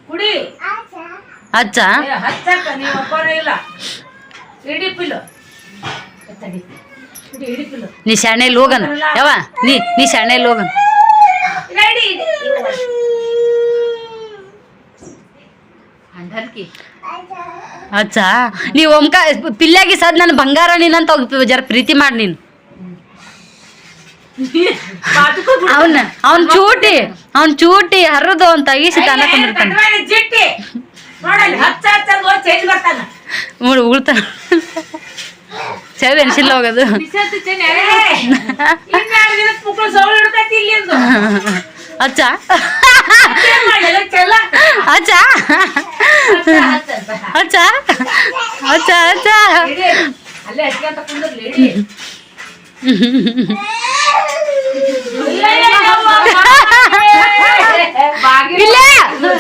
ಕುಡಿ. ಅಚ್ಚ? ಏ, ಹಚ್ಚಕ್ಕ ನೀವು ಒಬ್ಬರೇ ಇಲ್ಲ. ಇಡಿ ಪಿಲ್ಲು. ತಡಿ. ನೀ ಶಾಣೆ ಹೋಗನ್ ಯಾವ ನೀ ನೀ ಶಾಣೆ ಹೋಗನ್ ರೆಡಿ ಅಂಧನ್ಕಿ. ಅಚ್ಚ ನೀ ಒಮ್ಕ ಪಿಲ್ಲಾಗಿ ಸದ್ ನನ್ನ ಬಂಗಾರ ನೀನಂತ ಅಂತ ಜರ ಪ್ರೀತಿ ಮಾಡಿ ನೀನು. ಅವನ ಅವನ್ ಚೂಟಿ. ಅವನ್ ಚೂಟಿ ಹರಿದು ಅಂತ ಈಸಿ ತಾನ ಕುಂದಿರ್ತಾನೆ ನೋಡಿ ಉಳ್ತಾನ ಚೇವ್ ಎನ್ಸಿಲ್ಲ ಹೋಗೋದು. ಅಚ್ಚ ಅಚ್ಚ ಅಚ್ಚ ಅಚ್ಚ ಅಚ್ಚ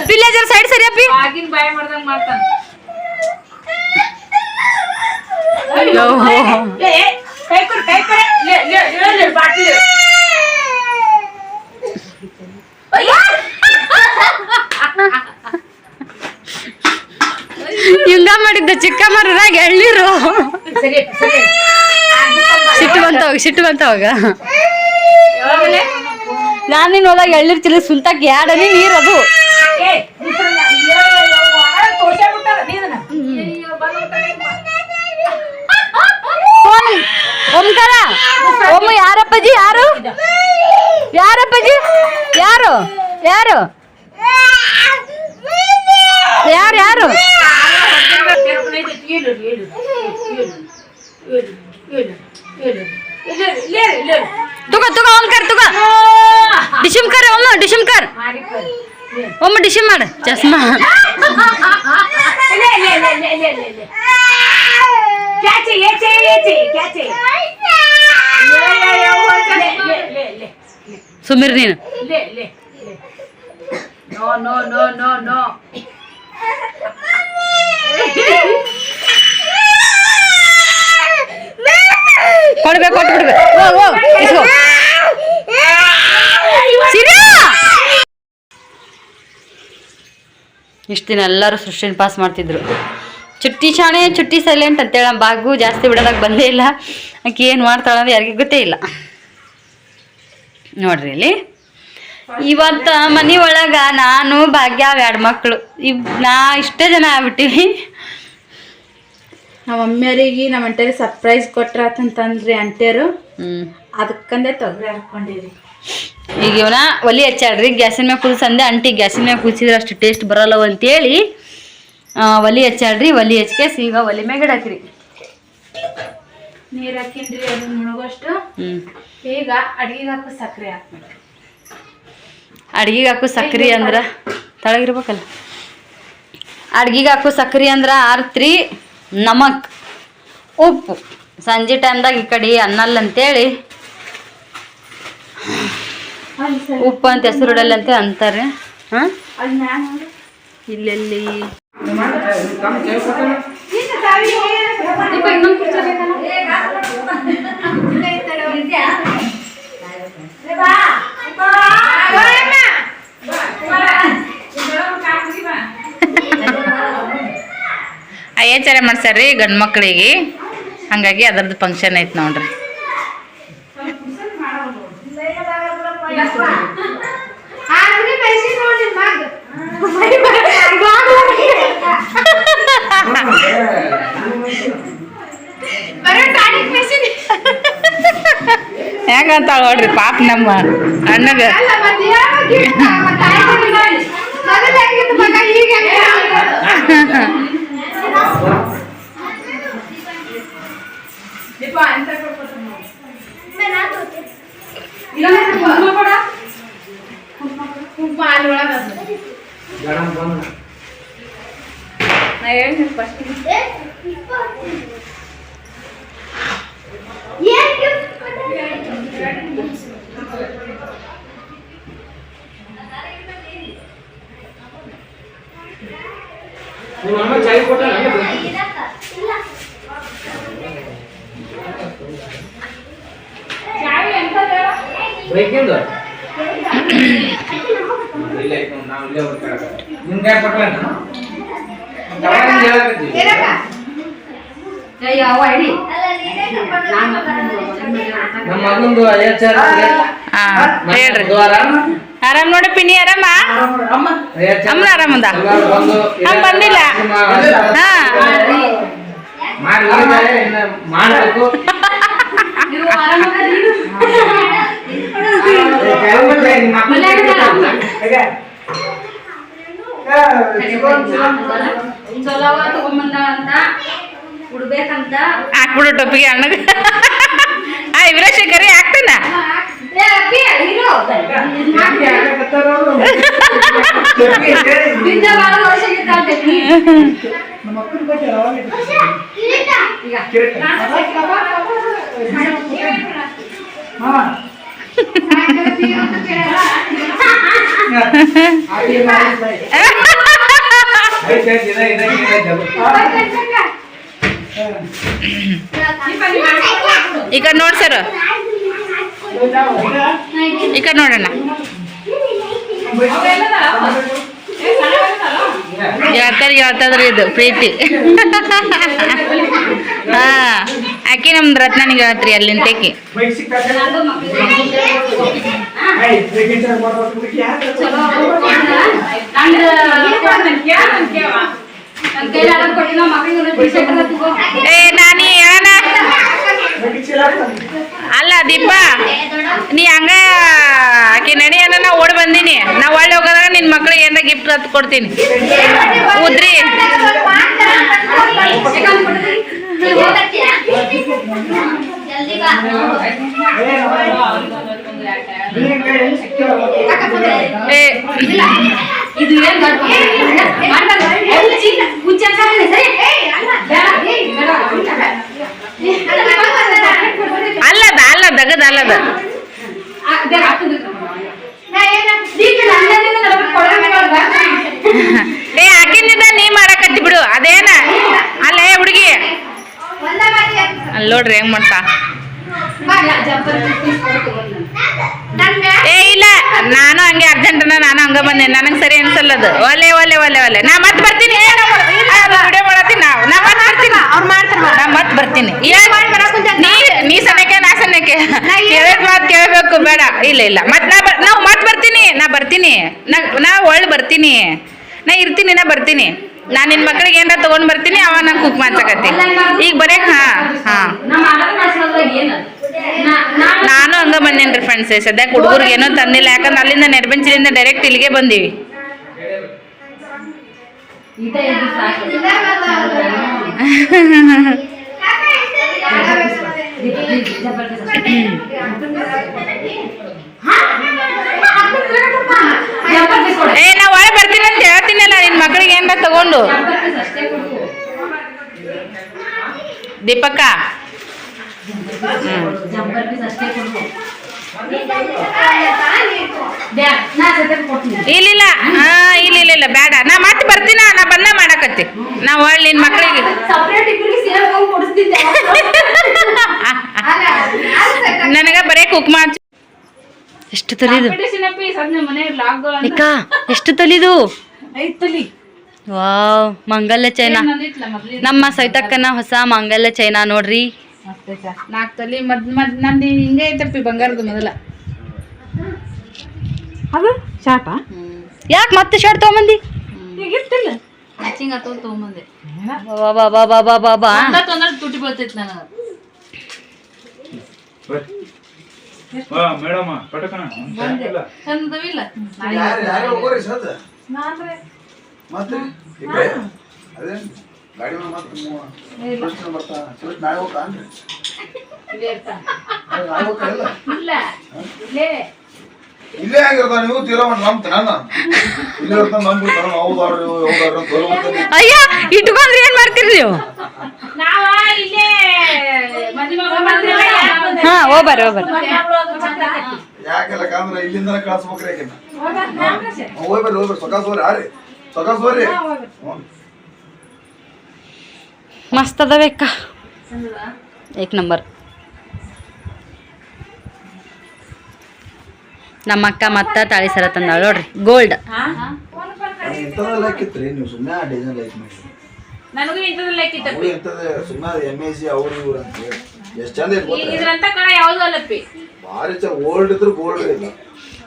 ಪಿಲ್ಲೆ ಜರ ಸೈಡ್ ಸರಿ ಅಪ್ಪಿ? ಆಗಿನ ಬಾಯಿ ಮಾಡ್ದಂಗ ಮಾಡ್ತಾನೆ ಕೈ ಕೊಡು ಕೈ ಕೊಡು. ಲೇ ಲೇ ಹಿಂಗ ಮಾಡಿದ್ದ ಚಿಕ್ಕ ಮರದಾಗ ಎಳ್ಳಿರು ಸಿಟ್ಟು ಬಂತವಾಗ ಸಿಟ್ಟು ಬಂತವಾಗ ನಾನಿನ್ ಹೋದಾಗ ಎಳ್ಳಿರ್ತಿಲ್ಲ ಸುಲ್ತಾಕ್ ಯಾಡನೇ ಯಾಡನಿ ನೀರ್ ಓಂಕಾರ? ಓಮು ಯಾರಪ್ಪಜಿ, ಯಾರು? ಯಾರಪ್ಪಜಿ? ಯಾರು? ಯಾರು? ಯಾರು ಯಾರು. ತುಗ ತುಗ, ಓಂಕಾರ, ತುಗ. ಡಿಶಿಮ್ ಕರ್ ಒಮ್ಮ ಡಿಶಿಮ್ ಕರ್. ಒಮ್ಮ ಡಿಶಿಮ್ ಮಾಡು ಚಸ್ಮಾ ಕ್ಯಾಚೆ, ಏಚೆ, ಏಚೆ, ಸುಮಿರ್ ನೀನು. ಲೇ, ಲೇ, ಲೇ. No no no no no. ಕೊಡ್ಬೇಕು ಕೊಟ್ಟು ಬಿಡ್ಬೇಕು ಹೋಗ್ ಹೋಗ್ ಇಸ್ಕೋ ಸಿರಿಯಾ! ಇಷ್ಟು ದಿನ ಎಲ್ಲರೂ ಸೃಷ್ಟಿನ ಪಾಸ್ ಮಾಡ್ತಿದ್ರು. ಚುಟ್ಟಿ ಶಾಣೆ ಚುಟ್ಟಿ ಸೈಲೆಂಟ್ ಅಂತೇಳಿ ನಮ್ಮ ಬಾಗು ಜಾಸ್ತಿ ಬಿಡೋದಾಗ ಬಂದೇ ಇಲ್ಲ. ಆಕೆ ಏನು ಮಾಡ್ತಾಳೆ ಅಂದ್ರೆ ಯಾರಿಗೂ ಗೊತ್ತೇ ಇಲ್ಲ. ನೋಡ್ರಿ ಇಲ್ಲಿ. ಇವತ್ತ ಮನೆ ಒಳಗ ನಾನು ಭಾಗ್ಯ ಎರಡು ಮಕ್ಕಳು ಇವ್ ನಾ ಇಷ್ಟೇ ಜನ ಆಗ್ಬಿಟ್ಟಿವಿ. ನಮ್ಮ ಅಮ್ಮಿಯರಿಗೆ ನಮ್ಮ ಅಂಟೇರಿ ಸರ್ಪ್ರೈಸ್ ಕೊಟ್ರಾತಂತಂದ್ರಿ ಅಂಟೇರು. ಹ್ಮ್. ಅದಕ್ಕಂದೆ ತೊಗರಿ ಹಾಕೊಂಡಿರಿ. ಈಗ ಇವನ ಒಲಿ ಹಚ್ಚಾಡ್ರಿ ಗ್ಯಾಸಿನ ಮ್ಯಾಗ ಕುದಿಸಂದೆ ಅಂಟಿ ಗ್ಯಾಸಿನ ಮ್ಯಾಗ ಕುದಿಸಿದ್ರೆ ಅಷ್ಟು ಟೇಸ್ಟ್ ಬರಲ್ಲವ ಅಂತೇಳಿ ಒಲಿ ಹಚ್ಚಾಡ್ರಿ ಒಲಿ ಹಚ್ಕೇಸಿ ಈಗ ಒಲಿ ಮ್ಯಾಗ ಇಡಾಕ್ರಿ. ನೀರ್ ಹಾಕಿನ್ರಿ ಅದನ್ನ ಮುಳುಗೋಷ್ಟು. ಈಗ ಅಡಿಗೆ ಹಾಕೋ ಸಕ್ಕರೆ ಹಾಕ್ಬೇಕು. ಅಡ್ಗಿಗೆ ಹಾಕು ಸಕ್ರೆ ಅಂದ್ರೆ ತಳಗಿರ್ಬೇಕಲ್ಲ. ಅಡ್ಗಿಗೆ ಹಾಕು ಸಕ್ರೆ ಅಂದ್ರೆ ಆರ್ತ್ರಿ ನಮಕ್ ಉಪ್ಪು. ಸಂಜೆ ಟೈಮ್ದಾಗ ಈ ಕಡೆ ಅನ್ನಲ್ಲ ಅಂತೇಳಿ. ಉಪ್ಪು ಅಂತ ಹೆಸರು ಇಡಲ್ಲ ಅಂತ ಅಂತಾರೆ ಹಾಂ? ಇಲ್ಲೆಲ್ಲಿ? ಅಯ್ಯಾಚಾರ ಮಾಡ್ಸ್ಯಾರ್ರಿ ಗಂಡು ಮಕ್ಕಳಿಗೆ ಹಂಗಾಗಿ ಅದರದ್ದು ಫಂಕ್ಷನ್ ಐತೆ ನೋಡ್ರಿ. ಹೆಂಗಂತಾಳ ನೋಡ್ರಿ ಪಾಪ ನಮ್ಮ ಅಣ್ಣಗ. ನಿಮ್ಮ ಅಮ್ಮ? ಚಾಯ್ ಕೊಟ್ಟಲ್ಲ ಹಂಗೆ ಬರ್ತೀನಿ. ಬ್ರೇಕಿಂದು ಇಲ್ಲ ನಾವು ಇಲ್ಲೇ ಹುಡ್ಕಾಡಕ ನಿಮ್ಗೆ ಯಾಕೆ ಕೊಟ್ಟಲ್ಲ ನಮ್ಮ ಮಗಂದು ಐವತ್ತು ಹಾ ಹೇಳ್ರಿ ಬುಧವಾರ ಆರಾಮ್ ನೋಡಿ ಪಿನಿ ಆರಾಮ ಐವತ್ತು ಅಮ್ಮನ ಆರಾಮದ ಎಲ್ಲರೂ ಬಂದು ಹಂಗ್ ಬಂದಿಲ್ಲ ಹಾ ಮಾಡಿ ಹೋಗಿದ್ದಾರೆ, ಇನ್ನ ಮಾಡ್ಬೇಕು ಚಲೋ ತಗೊಂಬಂದ ಅಂತ ಉಡ್ಬೇಕಂತ. ಹಾಕ್ಬಿಡು ಟೊಪ್ಪಿಗೆ ಅಣ್ಣಗ ಆ ವಿರಾಶೇಖರಿ ಹಾಕ್ತಾನ? ಏ ಅಪ್ಪಿ ಇರು ಬಿದ್ದ ಬಾಳ ವರ್ಷ ಇದ್ದಾಳ್ತೈತಿ. ಈ ನೋಡಿ ಸರ್ ಈಗ ನೋಡೋಣ ಹೇಳ್ತಾರೆ ಹೇಳ್ತದ್ರಿ ಇದು ಪ್ರೀತಿ. ಹಾ. ಆಕಿ ನಮ್ದು ರತ್ನನಿಗೆ ಹೇಳತ್ರಿ ಅಲ್ಲಿಂದ. ಏ ಅಲ್ಲ, ದೀಪ, ನೀ ಹಂಗ ಆಕೆ ನಡಿ ಅನ್ನ ಓಡ್ ಬಂದೀನಿ. ನಾ ಒಳ್ಳೆ ಹೋಗೋದಾಗ ನಿನ್ ಮಕ್ಳಿಗೆ ಏನ ಗಿಫ್ಟ್ ಹತ್ ಕೊಡ್ತೀನಿ. ಉದ್ರಿ. ಅಲ್ಲದ ಅಲ್ಲ ದಗದ ಅಲ್ಲದ ಆ, ಬೇಡ, ಹಾಕ್ತಿದ್ರು. ದೀಪ ನಂದನಿಂದ ನಡ್ಕೊಂಡು ಕೊಡೋಣ ನೋಡ್ಬಾ. ಏ ಆಕಿನಿಂದ ನೀ ಮಾಡಕತ್ತಿ ಬಿಡು ಅದೇನ ಅಲ್ಲೇ ಹುಡುಗಿ ಅಲ್ಲಿ ನೋಡ್ರಿ ಹೆಂಗ್ ಮಾಡ್ತಾ. ಏ ಇಲ್ಲ ನಾನು ಹಂಗೆ ಅರ್ಜೆಂಟನ ನಾನು ಹಂಗ ಬಂದೆ. ನನಗೆ ಸರಿ ಅನ್ಸಲ್ಲ ಅದು. ಒಲೆ ಒಲೆ ಒಲೆ ಒಲೆ. ನಾ ಮತ್ತೆ ಬರ್ತೀನಿ. ವಿಡಿಯೋ ಮಾಡತ್ತೀನಿ ನಾವು. ನಾ ಮತ್ತೆ ಬರ್ತೀನಿ. ಅವ್ರು ಮಾಡ್ತಾರೆ ನಾ ಮತ್ತೆ ಬರ್ತೀನಿ. ನೀ ಸನಕ್ಕೆ ನಾ ಸನಕ್ಕೆ ಹೇಳಿದ ಮಾತು ಕೇಳಬೇಕು ಬೇಡ. ಇಲ್ಲ ಇಲ್ಲ. ಮತ್ತೆ ನಾ ನಾವು ಮತ್ತೆ ಬರ್ತೀನಿ. ನಾ ಬರ್ತೀನಿ. ನಾ ನಾ ಒಳ್ಳೆ ಬರ್ತೀನಿ. ನಾ ಇರ್ತೀನಿ ನಾ ಬರ್ತೀನಿ. ನಾನು ನಿನ್ನ ಮಕ್ಳಿಗೆ ಏನಾರ ತಗೊಂಡ್ ಬರ್ತೀನಿ ಅವ ನಂಗೆ ಕುಕ್ ಮಾಡ್ಸಕತ್ತಿ. ಈಗ ಬರೇ ಹಾ ಹಾ. ನಾನು ಹಂಗ ಬಂದೇನ್ರಿ ಫ್ರೆಂಡ್ಸ್ ಸದ್ಯಕ್ಕೆ ಹುಡುಗರಿಗೆ ಏನೋ ತಂದಿಲ್ಲ. ಯಾಕಂದ್ರೆ ಅಲ್ಲಿಂದ ನೆರಬೆಂಚಿನಿಂದ ಡೈರೆಕ್ಟ್ ಇಲ್ಲಿಗೆ ಬಂದೀವಿ ಇದೇ ಇದು ಸಾಕು. ಜಬರ್ದಸ್ತ್. ಹಾ? ತಗೊಂಡು. ದೀಪಕ್ಕ ಇಲ್ಲಿಲ್ಲ. ಹಾ ಇಲ್ಲ ಇಲ್ಲ ಇಲ್ಲ ಬೇಡ. ನಾ ಮತ್ತೆ ಬರ್ತೀನ ನಾ ಬಂದ ಮಾಡಕತ್ತಿ. ನಾ ಒಳ್ಳೆ ನಿನ್ ಕೊಡಿಸ್ತಿದ್ದೆ ನನಗ ಬರೇ ಕುಕ್ ಹಚ್ಚಿ ಎಷ್ಟು ತಲಿದು? ಎಷ್ಟು ತಲಿದು? Wow ಮಂಗಲ್ಯ China. ನಮ್ಮ ಸೈತಕ್ಕನ ಹೊಸ ಮಂಗಲ್ಯ ಚೈನಾ ನೋಡ್ರಿ. ನಾಲ್ಕು ತಲಿ ಮದ್ ಮದ್ ನಂದು ಹಿಂಗೆ ಐತಪ್ಪಿ ಬಂಗಾರದ ಮೊದಲ. ಅದು ಶಾಟ ಯಾಕೆ ಮತ್ತೆ ಶರ್ಟ್ ತಗೊಂಬಂದಿ? ಈಗ ಇರ್ತಿಲ್ಲ. ಮ್ಯಾಚಿಂಗ್ ಆತವ ತೊಗೊಂಬಂದೆ. ಬಾ ಬಾ ಬಾ ಬಾ ಬಾ ಬಾ ಬಾ. ತೊಂದ್ರೆ ತುಟಿ ಬೀಳ್ತೈತಿ ನನಗೆ. ಹಾ ಮೇಡಮ್ ಪಟಕಣ ಚಂದವಿಲ್ಲ. ಯಾರು ಯಾರು ಹೋಗೋರಿ ಸದ್ ಮತ್ತೆ? ಅದೇ ಅದೇನ್ ಗಾಡಿ ಮೇಲೆ ಮತ್ತೆ ಸುರೇಶ್ನ ಬರ್ತಾ. ಸುರೇಶ್ ನಾಳೆ ಹೋಗ್ತಾನ್ರಿ ಅದು ನಾಳೆ ಹೋಗ್ತಾನಿಲ್ಲ? ಇಲ್ಲೇ? ಆಗಿರ್ತಾನ ನೀವು? ತೀರಾ ಒಂದು ನಂಬ್ತ ನಾನು ಇಲ್ಲೇ ಇರ್ತಾನ ನಂಬಿರ್ತಾನ ಅಂತ ಬರೋಬರ್ತಾನೆ. ಅಯ್ಯ ಇಟ್ಕೊಂಡ್ರಿ ಏನ್ ಮಾಡ್ತೀರಿ ನೀವು? ನಾವ? ಇಲ್ಲೇ. ಹಾ ಹೋಗ್ಬರ್ರಿ ಹೋಗ್ಬರ್ರಿ. ಯಾಕೆಲ್ಲ ಕಾಂದ್ರ ಇಲ್ಲಿಂದ ಕಳ್ಸ್ಬೇಕ್ರಿ ಆಕಿನ್ನ ಹೋಗಿ ಬರ್ರಿ ಹೋಗಿ ಬರ್ರಿ ಸೊಕಾಸ್ ಹೋಗ್ರಿ ಹಾರಿ. ಸೊಕಾಸ್ ಅದ ಮಸ್ತ್ ಅದಾವೇಕ್ಕ ಏಕ್ ನಂಬರ್. ನಮ್ಮ ಅಕ್ಕ ಮತ್ತ ತಾಳಿ ಸರ ತಂದಾಳ ನೋಡ್ರಿ. ಗೋಲ್ಡ್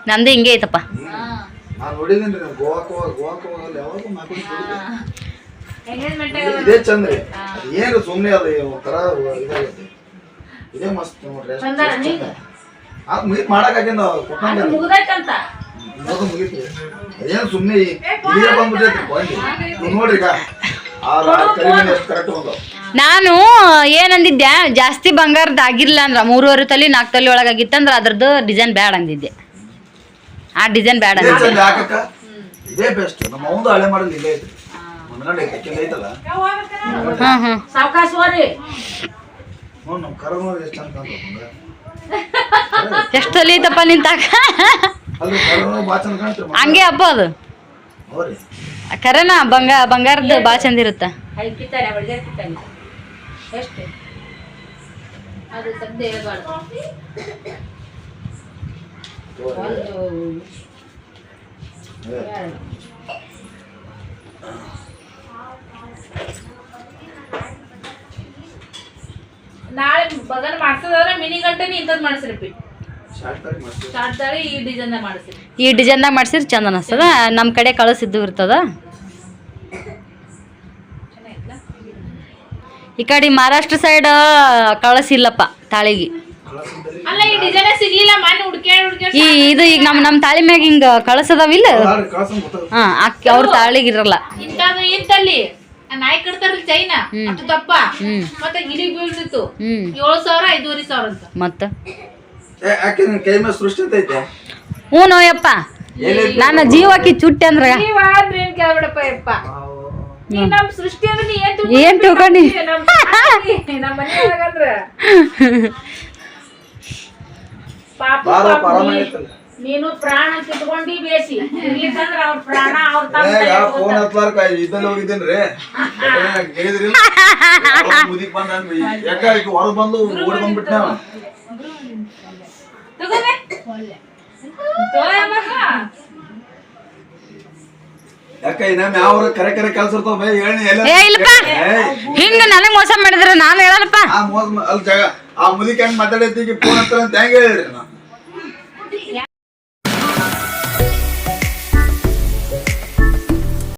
ನಂದು ಹಿಂಗೆ ಐತಪ್ಪ. ನಾನು ನೋಡಿದ್ದೀನಿ ರೀ ಗೋವಾಕ್ ಹೋಗ ಗೋವಾಕ್ ಹೋಗಲ್ಲ ಯಾವಾಗೂ ನಾಲ್ಕು ಇದೇ ಚಂದ ರೀ ಏನು ಸುಮ್ಮನೆ ಅದು ಒಂಥರ ಇದಾಗುತ್ತೆ. ಇದೇ ಮಸ್ತ್ ನೋಡ್ರಿ ಅದು ಮುಗಿತ್ ಮಾಡಕ್ಕಾಗಿ ನಾವು ಕೊಟ್ಟಂಗ ಮುಗಿದು ಮುಗೀತು ಅದೇನು ಸುಮ್ಮನೆ ಇದೇ ಬಂದ್ಬಿಟ್ಟೈತಿ ನೀವು ನೋಡ್ರಿ ಈಗ. ಆ ಕರಿಮನೆ ಎಷ್ಟು ಕರೆಕ್ಟ್ ಬಂದವು ನಾನು ಏನಂದಿದ್ದೆ ಜಾಸ್ತಿ ಬಂಗಾರದ ಆಗಿರ್ಲಿಲ್ಲ ಅಂದ್ರ ಮೂರುವರೆ ತಲೆ ನಾಲ್ಕು ತಲೆ ಒಳಗಾಗಿತ್ತಂದ್ರ ಅದ್ರದ್ದು ಡಿಸೈನ್ ಬ್ಯಾಡ ಅಂದಿದ್ದೆ. ಆ ಡಿಸೈನ್ ಬೇಡ ಇದೇ ಬೆಸ್ಟ್ ನಮ್ಮ ಅವಂದು ಹಳೆ ಮಾಡಲ್ ಇಲ್ಲೇ ಐತಿ ಮನ್ಗಂಡ ಐತಿ ಅಕ್ಕಿಂದ ಐತಲ್ಲ? ಹ್ಮ್ ಹ್ಮ್. ಸಾವಕಾಶ ಹೋರಿ. ನೋಡ್ ನಮ್ಮ ಕರ ನೋಡಿ ಎಷ್ಟು ಚಂದ ನಿಂತಾಗ ಎಷ್ಟು ತಲಿ ಐತಪ್ಪ ನಿಂತಾಕ ಅಲ್ರಿ ಕರ ನೋಡಿ ಭಾಳ ಚಂದ ಕಾಣ್ತೀರಿ ಹಂಗೆ ಅಪ್ಪ ಅದು. ಹೋರಿ ಕರೆನಾ ಬಂಗ ಬಂಗಾರದ ಭಾಳ ಚಂದ ಇರುತ್ತ? ಎಷ್ಟು? ಅದು ಸದ್ಯ ಹೇಳ್ಬಾರ್ದು. ನಾಳೆ ಬಗನ್ ಮಾಡ್ಸೋದಾದ್ರೆ ಮಿನಿ ಗಂಟೆ ಇಂಥದ್ದು ಮಾಡಿಸ್ರಿ ಶಾರ್ಟ್ ತಾಳಿ ಮಸ್ತ್ ಸ್ಟಾರ್ಟ್ ತಾಳಿ ಈ ಡಿಸೈನ್ ಮಾಡಿಸ್ರಿ ಈ ಡಿಸೈನ್ದಾಗ ಮಾಡ್ಸಿರ್ ಚಂದ ಅನಿಸ್ತದ? ನಮ್ಮ ಕಡೆ ಕಳಿಸಿದ್ದು ಇರ್ತದ? ಈ ಕಡೆ ಮಹಾರಾಷ್ಟ್ರ ಸೈಡ್ ಕಳಿಸಿಲ್ಲಪ್ಪ ತಾಳಿಗೆ. ಈ ಡಿಸೈನ್ ಸಿಗ್ಲಿಲ್ಲ ಮನೆ ಹುಡ್ಕ್ಯಾಡ್ ಹುಡ್ಕ್ಯಾಡ್ ಇದು ಈಗ ನಮ್ಮ ನಮ್ಮ ತಾಳಿ ಮ್ಯಾಗ ಹಿಂಗ ಕಳಸದವಿಲ್ಲ ಹಾ ಅಕ್ಕಿ ಅವ್ರ ತಾಳಿಗೆ ಇರಲ್ಲ. ಇಂಥದ್ದು ಇತ್ತಲ್ಲಿ ಆ ನಾಯಿ ಕಟ್ತಾರಲ್ಲ ಚೈನಾ ಹ್ಮ್. ಅಷ್ಟು ದಪ್ಪ. ಮತ್ತೆ ಗಿಡಿ ಬೀಳ್ತಿತ್ತು ಹ್ಮ್. ಏಳು ಸಾವಿರ ಐದೂವರೆ ಸಾವಿರ ಅಂತ. ಮತ್ತ? ಏ ಯಾಕೆ ನಿನ್ ಕೈ ಮೇಲೆ ಸೃಷ್ಟಿ ಐತೆ? ಹ್ಞೂ ನೋಯಪ್ಪ. ನನ್ನ ಜೀವಕ್ಕೆ ಚುಟ್ಟಿ ಅಂದ್ರ ಕೇಳ್ಬಿಡಪ್ಪ ಯಪ್ಪ. ನಮ್ ಏನ್ ತಿಳ್ಕೊಂಡಿ? ಪಾಪ ನೀನು ಪ್ರಾಣ ಕಿತ್ಕೊಂಡಿ ಬೇಸಿ. ಅವ್ರ ಪ್ರಾಣ ಅವ್ರ ಫೋನ್ ಹತ್ಲಾರ್ಕ ಇದ್ದಲ್ಲಿ ಹೋಗಿದ್ದೇನ್ರಿ ಕೇಳಿದ್ರಿ. ಮುದಿಕ್ ಬಂದ ಯಾಕ ಈಗ ಹೊರಗ್ ಬಂದು ಓಡಿ ಬಂದ್ಬಿಟ್ಟ. ಯಾಕ ಇನ್ನೊಮ್ಮೆ ಯಾವ ಕರೆ ಕರೆ ಕೆಲ್ಸ ಇರ್ತಾವ ಬೇ ಹೇಳಿ ಎಲ್ಲ ಏ ಇಲ್ಲಪ್ಪ. ಹಿಂಗ ನನಗೆ ಮೋಸ ಮಾಡಿದ್ರ ನಾನು ಹೇಳಲ್ಲಪ್ಪ. ಆ ಮೋಸ ಅಲ್ಲಿ ಜಾಗ. ಆ ಮುದಿಕ್ ಹೆಂಗ್ ಮಾತಾಡೈತಿ ಫೋನ್ ಹತ್ರ ಅಂತ ಹೆಂಗ್ ಹೇಳಿರಿ ನಾ